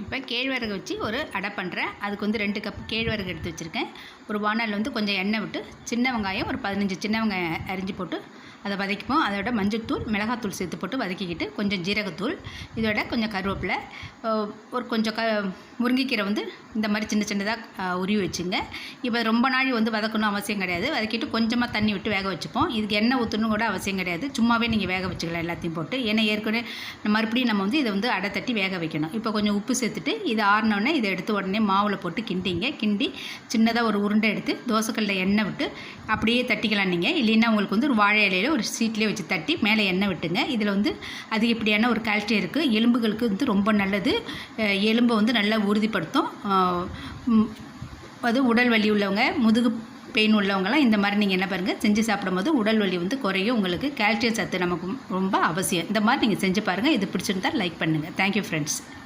இப்போ கேழ்வரகு வச்சு ஒரு அடை பண்ணுறேன். அதுக்கு வந்து ரெண்டு கப் கேழ்வரகு எடுத்து வச்சுருக்கேன். ஒரு வானல் வந்து கொஞ்சம் எண்ணெய் விட்டு சின்ன வெங்காயம் ஒரு பதினஞ்சு சின்ன வெங்காயம் அரிஞ்சு போட்டு அதை வதக்கிப்போம். அதோட மஞ்சத்தூள் மிளகாத்தூள் சேர்த்து போட்டு வதக்கிக்கிட்டு கொஞ்சம் ஜீரகத்தூள் இதோட கொஞ்சம் கருவேப்பிலை ஒரு கொஞ்சம் க முருங்கைக்கீரை வந்து இந்த மாதிரி சின்ன சின்னதாக உருவி வச்சுங்க. இப்போ ரொம்ப நாள் வந்து வதக்கணும் அவசியம் கிடையாது. வதக்கிட்டு கொஞ்சமாக தண்ணி விட்டு வேக வச்சுப்போம். இதுக்கு எண்ணெய் ஊற்றணும் கூட அவசியம் கிடையாது. சும்மாவே நீங்கள் வேக வச்சுக்கலாம் எல்லாத்தையும் போட்டு. ஏன்னா ஏற்கனவே மறுபடியும் நம்ம வந்து இதை வந்து அடை தட்டி வேக வைக்கணும். இப்போ கொஞ்சம் உப்பு சேர்த்துட்டு இது ஆறினோடனே இதை எடுத்து உடனே மாவில் போட்டு கிண்டிங்க. கிண்டி சின்னதாக ஒரு உருண்டை எடுத்து தோசைக்கல்லில் எண்ணெய் விட்டு அப்படியே தட்டிக்கலாம் நீங்கள் இல்லைன்னா உங்களுக்கு வந்து ஒரு வாழை இலையில ஒரு சீட்லேயே வச்சு தட்டி மேலே எண்ணெய் விட்டுங்க. இதில் வந்து அதிகப்படியான ஒரு கால்சியம் இருக்குது எலும்புகளுக்கு வந்து ரொம்ப நல்லது. எலும்பை வந்து நல்லா உறுதிப்படுத்தும். அது உடல் வலி உள்ளவங்க முதுகு பெயின் உள்ளவங்கலாம் இந்த மாதிரி நீங்கள் என்ன பாருங்கள் செஞ்சு சாப்பிடும்போது உடல் வலி வந்து குறையும். உங்களுக்கு கால்சியம் சத்து நமக்கு ரொம்ப அவசியம். இந்த மாதிரி நீங்கள் செஞ்சு பாருங்கள் இது பிடிச்சிருந்தா லைக் பண்ணுங்கள் தேங்க்யூ ஃப்ரெண்ட்ஸ்